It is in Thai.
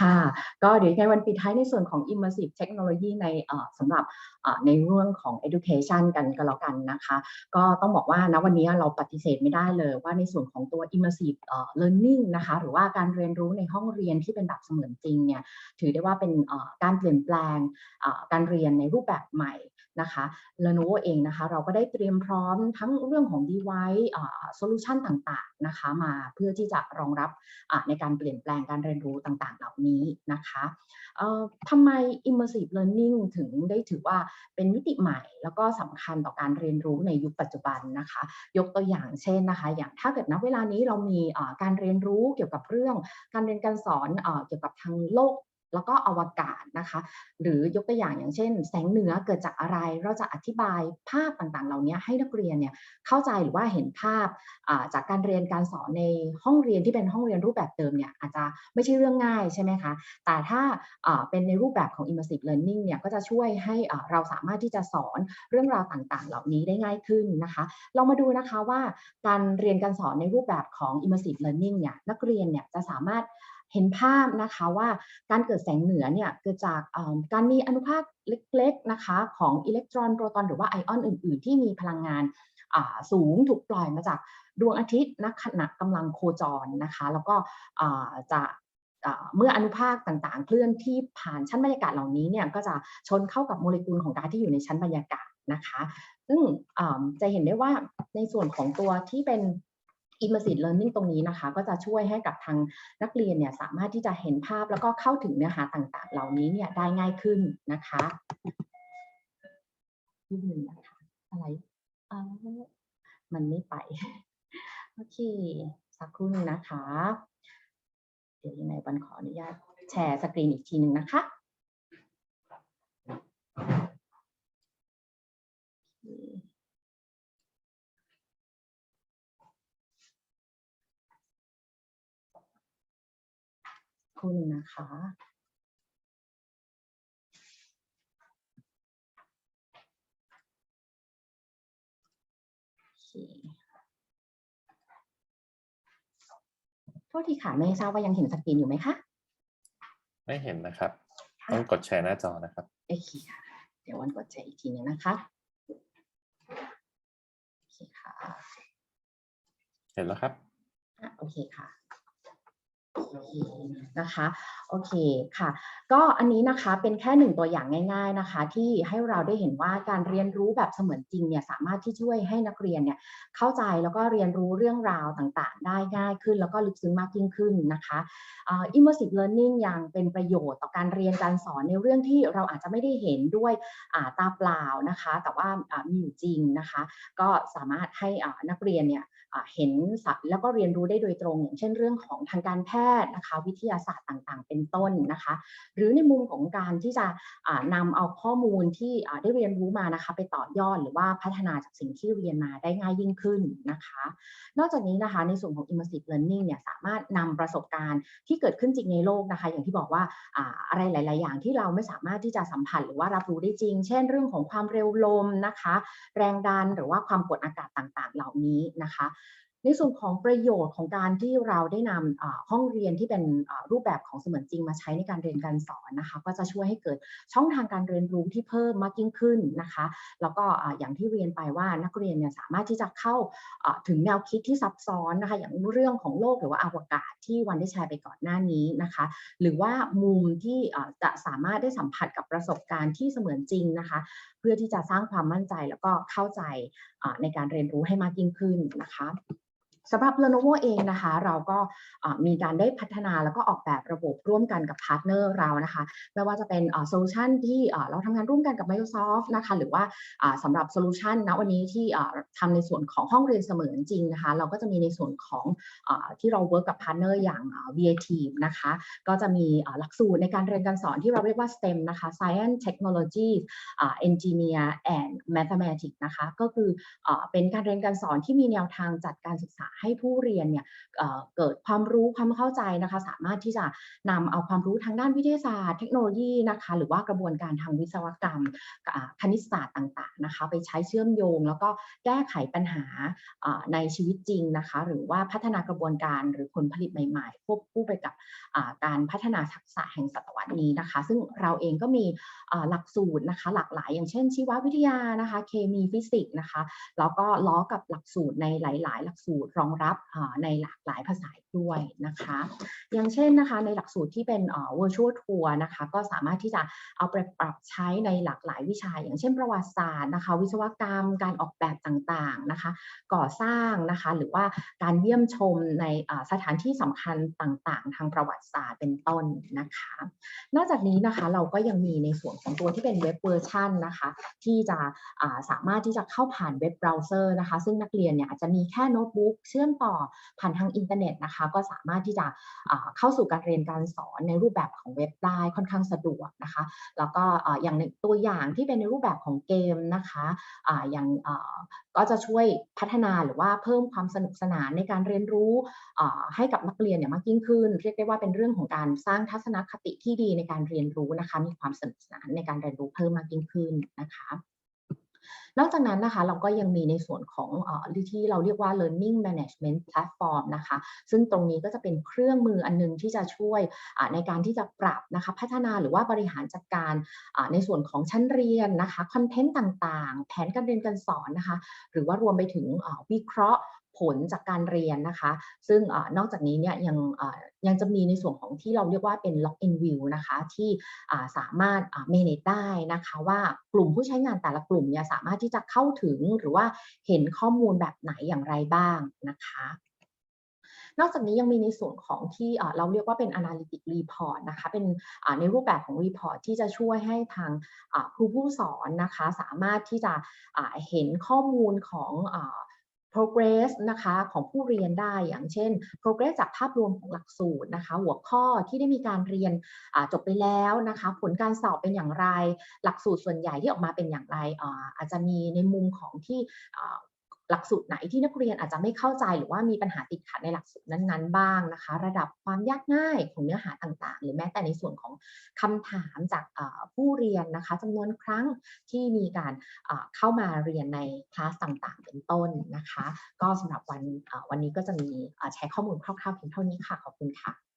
ค่ะ ก็เดี๋ยวยังไงวันปิดท้ายในส่วนของ immersive technology ในสำหรับ ในเรื่องของ education กันก็แล้วกันนะคะ ก็ต้องบอกว่าณวันนี้เราปฏิเสธไม่ได้เลยว่าในส่วนของตัว immersive learning นะคะ หรือว่าการเรียนรู้ในห้องเรียนที่เป็นแบบเสมือนจริงเนี่ย ถือได้ว่าเป็นการเปลี่ยนแปลงการเรียนในรูปแบบใหม่นะคะ Lenovo เองนะคะ เราก็ได้เตรียมพร้อมทั้งเรื่องของ device อ่า solution ต่างๆนะคะมาเพื่อที่จะรองรับในการเปลี่ยนแปลงการเรียนรู้ต่างๆ เหล่านี้นะคะทำไม immersive learning ถึงได้ถือว่าเป็นมิติใหม่ แล้วก็สำคัญต่อการเรียนรู้ในยุคปัจจุบันนะคะ ยกตัวอย่างเช่นนะคะ อย่างถ้าเกิดณเวลานี้เรามีการเรียนรู้เกี่ยวกับเรื่อง การเรียนการสอนเกี่ยวกับทางโลก แล้วก็อวกาศนะคะ หรือยกตัวอย่างอย่างเช่น แสงเหนือเกิดจากอะไร เราจะอธิบายภาพต่างๆ เหล่านี้ให้นักเรียนเนี่ยเข้าใจหรือว่าเห็นภาพจากการเรียนการสอนในห้องเรียนที่เป็นห้องเรียนรูปแบบเดิมเนี่ยอาจจะไม่ใช่เรื่องง่ายใช่ไหมคะ แต่ถ้าเป็นในรูปแบบของ immersive learning เนี่ยก็จะช่วยให้เราสามารถที่จะสอนเรื่องราวต่างๆ เหล่านี้ได้ง่ายขึ้นนะคะเรามาดูนะคะว่าการเรียนการสอนในรูปแบบของ immersive learning เนี่ยนักเรียนเนี่ยจะสามารถ เห็นภาพนะคะว่าการเกิดแสงเหนือเนี่ยเกิดจากการมีอนุภาคเล็กๆนะคะของอิเล็กตรอนโปรตอนหรือว่าไอออนอื่น ๆ ที่มีพลังงานสูงถูกปล่อยมาจากดวงอาทิตย์ณขณะกำลังโคจรนะคะแล้วก็จะเมื่ออนุภาคต่างๆ เคลื่อนที่ผ่านชั้นบรรยากาศเหล่านี้เนี่ยก็จะชนเข้ากับโมเลกุลของก๊าซที่อยู่ในชั้นบรรยากาศนะคะ ซึ่งจะเห็นได้ว่าในส่วนของตัวที่เป็น immersive learning ตรงนี้นะคะ ก็จะช่วยให้กับทางนักเรียนเนี่ยสามารถที่จะเห็นภาพแล้วก็เข้าถึงเนื้อหาต่างๆ เหล่านี้เนี่ยได้ง่ายขึ้นนะคะรูปหนึ่งนะคะอะไรอ่อมันไม่ไป โอเค สักครู่หนึงนะคะ เดี๋ยวยังไงวันขออนุญาตแชร์สกรีนอีกทีหนึ่งนะคะโอเค ครู่หนึงนะคะโอเคโทษทีค่ะไม่ทราบว่ายังเห็นสกรีนอยู่ไหมคะ ไม่เห็นนะครับค่ะต้องกดแชร์หน้าจอนะครับโอเคค่ะ เดี๋ยววันกดแชร์อีกทีหนึงนะคะโอเคค่ะ เห็นแล้วครับ อะโอเคค่ะโอเค นะคะโอเคค่ะ ก็อันนี้นะคะเป็นแค่หนึ่งตัวอย่างง่าย ๆนะคะ ที่ให้เราได้เห็นว่าการเรียนรู้แบบเสมือนจริงเนี่ยสามารถที่ช่วยให้นักเรียนเนี่ยเข้าใจแล้วก็เรียนรู้เรื่องราวต่างๆ ได้ง่ายขึ้น แล้วก็ลึกซึ้งมากยิ่งขึ้นนะคะอ่า immersive learning ยังเป็นประโยชน์ต่อการเรียนการสอนในเรื่องที่เราอาจจะไม่ได้เห็นด้วยาตาเปล่านะคะ แต่ว่ามีอยู่จริงนะคะ ก็สามารถให้นักเรียนเนี่ย เห็นสัตว์แล้วก็เรียนรู้ได้โดยตรง อย่างเช่นเรื่องของทางการแพทย์นะคะ วิทยาศาสตร์ต่างๆ เป็นต้นนะคะ หรือในมุมของการที่จะอ่านำเอาข้อมูลที่ได้เรียนรู้มานะคะ ไปต่อยอดหรือว่าพัฒนาจากสิ่งที่เรียนมาได้ง่ายยิ่งขึ้นนะคะ นอกจากนี้นะคะในส่วนของ immersive learning เนี่ยสามารถนำประสบการณ์ที่เกิดขึ้นจริงในโลกนะคะ อย่างที่บอกว่าอ่าอะไรหลาย ๆ อย่างที่เราไม่สามารถที่จะสัมผัสหรือว่ารับรู้ได้จริง เช่น เรื่องของความเร็วลมนะคะ แรงดันหรือว่าความกดอากาศต่าง ๆ เหล่านี้นะคะ ในส่วนของประโยชน์ของการที่เราได้นำห้องเรียนที่เป็นรูปแบบของเสมือนจริงมาใช้ในการเรียนการสอนนะคะ ก็จะช่วยให้เกิดช่องทางการเรียนรู้ที่เพิ่มมากยิ่งขึ้นนะคะ แล้วก็อย่างที่เรียนไปว่านักเรียนเนี่ยสามารถที่จะเข้าถึงแนวคิดที่ซับซ้อนนะคะ อย่างเรื่องของโลกหรือว่าอวกาศที่วันได้แชร์ไปก่อนหน้านี้นะคะ หรือว่ามุมที่จะสามารถได้สัมผัสกับประสบการณ์ที่เสมือนจริงนะคะ เพื่อที่จะสร้างความมั่นใจแล้วก็เข้าใจในการเรียนรู้ให้มากยิ่งขึ้นนะคะ สำหรับ Lenovo เองนะคะ เราก็มีการได้พัฒนาแล้วก็ออกแบบระบบร่วมกันกับพาร์ทเนอร์เรานะคะไม่ว่าจะเป็นโซลูชันที่เราทำงานร่วมกันกับ Microsoft นะคะหรือว่าสำหรับโซลูชันณวันนี้ที่ทำในส่วนของห้องเรียนเสมือนจริงนะคะเราก็จะมีในส่วนของอที่เราเวิร์กกับพาร์ทเนอร์อย่าง VAT นะคะก็จะมีหลักสูตรในการเรียนการสอนที่เราเรียกว่า STEM นะคะ Science Technology Engineer and Mathematics นะคะก็คืออเป็นการเรียนการสอนที่มีแนวทางจัดการศึกษาให้ผู้เรียนเนี่ยเเกิดความรู้ความเข้าใจนะคะ สามารถที่จะนำเอาความรู้ทางด้านวิทยาศาสตร์ เทคโนโลยีนะคะ หรือว่ากระบวนการทางวิศวกรรมคณิตศาสตร์ต่างๆนะคะ ไปใช้เชื่อมโยง แล้วก็แก้ไขปัญหาในชีวิตจริงนะคะ หรือว่าพัฒนากระบวนการหรือผลผลิตใหม่ๆควบคู่ไปกับการพัฒนาทักษะแห่งศตวรรษนี้นะคะ ซึ่งเราเองก็มีหลักสูตรนะคะ หลากหลาย อย่างเช่น ชีววิทยานะคะ เคมีฟิสิกส์นะคะแล้วก็ล้อกับหลักสูตรในหลาย ๆ หลักสูตรรองรับในหลากหลายภาษาด้วยนะคะ อย่างเช่นนะคะในหลักสูตรที่เป็นเอ่อ virtual tour นะคะก็สามารถที่จะเอาไปปรับใช้ในหลากหลายวิชา อย่างเช่นประวัติศาสตร์นะคะวิศวกรรมการออกแบบต่างๆนะคะก่อสร้างนะคะหรือว่าการเยี่ยมชมในสถานที่สำคัญต่างๆ ทางประวัติศาสตร์เป็นต้นนะคะ นอกจากนี้นะคะเราก็ยังมีในส่วนของตัวที่เป็นเว็บเวอร์ชันนะคะที่จะสามารถที่จะเข้าผ่านเว็บเบราว์เซอร์นะคะซึ่งนักเรียนเนี่ยอาจจะมีแค่โน้ตบุ๊กเชื่อมต่อผ่านทางอินเทอร์เน็ตนะคะ ก็สามารถที่จะเข้าสู่การเรียนการสอนในรูปแบบของเว็บได้ค่อนข้างสะดวกนะคะ แล้วก็อย่างในตัวอย่างที่เป็นในรูปแบบของเกมนะคะอย่างก็จะช่วยพัฒนาหรือว่าเพิ่มความสนุกสนานในการเรียนรู้ให้กับนักเรียนเนี่ยมากยิ่งขึ้น เรียกได้ว่าเป็นเรื่องของการสร้างทัศนคติที่ดีในการเรียนรู้นะคะ มีความสนุกสนานในการเรียนรู้เพิ่มมากยิ่งขึ้นนะคะ นอกจากนั้นนะคะเราก็ยังมีในส่วนของอที่เราเรียกว่า learning management platform นะคะ ซึ่งตรงนี้ก็จะเป็นเครื่องมืออันนึงที่จะช่วยในการที่จะปรับนะคะพัฒนาหรือว่าบริหารจัดการในส่วนของชั้นเรียนนะคะคอนเทนต์ต่างๆ แผนการเรียนการสอนนะคะ หรือว่ารวมไปถึงวิเคราะห์ ผลจากการเรียนนะคะ ซึ่งอนอกจากนี้เนี่ยยังยังจะมีในส่วนของที่เราเรียกว่าเป็น log in view นะคะ ที่าสามารถ manage ได้นะคะ ว่ากลุ่มผู้ใช้งานแต่ละกลุ่มเนี่ยสามารถที่จะเข้าถึงหรือว่าเห็นข้อมูลแบบไหนอย่างไรบ้างนะคะนอกจากนี้ยังมีในส่วนของที่เราเรียกว่าเป็น analytic report นะคะ เป็นในรูปแบบของ report ที่จะช่วยให้ทางครูผู้สอนนะคะ สามารถที่จะเห็นข้อมูลของอ progress นะคะของผู้เรียนได้อย่างเช่น progress จากภาพรวมของหลักสูตรนะคะ หัวข้อที่ได้มีการเรียนจบไปแล้วนะคะ ผลการสอบเป็นอย่างไร หลักสูตรส่วนใหญ่ที่ออกมาเป็นอย่างไรอาจจะมีในมุมของที่ หลักสูตรไหนที่นักเรียนอาจจะไม่เข้าใจหรือว่ามีปัญหาติดขัดในหลักสูตรนั้นๆบ้างนะคะ ระดับความยากง่ายของเนื้อหาต่างๆ หรือแม้แต่ในส่วนของคำถามจากผู้เรียนนะคะจำนวนครั้งที่มีการเข้ามาเรียนในคลาสต่างๆ เป็นต้นนะคะ ก็สำหรับวันวันนี้ก็จะมีอ่าใช้ข้อมูลคร่าวๆเพียงเท่านี้ค่ะขอบคุณค่ะ